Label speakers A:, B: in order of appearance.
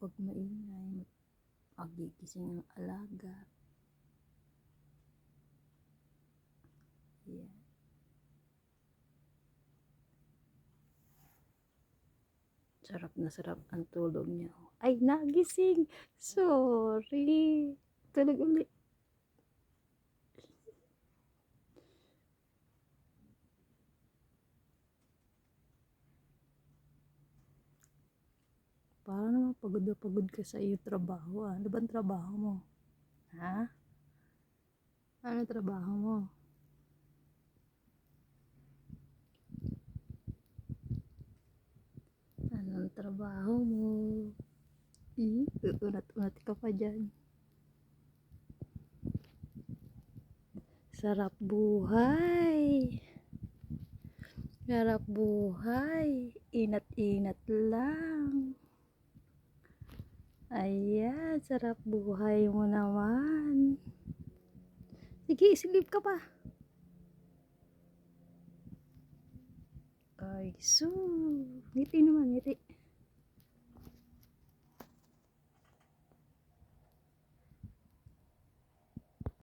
A: Huwag maingay. Magigising ang alaga. Yan. Sarap na sarap ang tulog niya. Ay, nagising. Sorry. Tulog ulit. Parang naman pagod na pagod ka sa iyong trabaho. ah. Ano bang trabaho mo? Ha? Ano trabaho mo? Anong trabaho mo? Eh, unat-unat ka pa dyan. Sarap buhay. Sarap buhay. Inat-inat lang. Ayan, sarap buhay mo naman. Sige, silip ka pa. Ay, so. Ngiti naman, ngiti.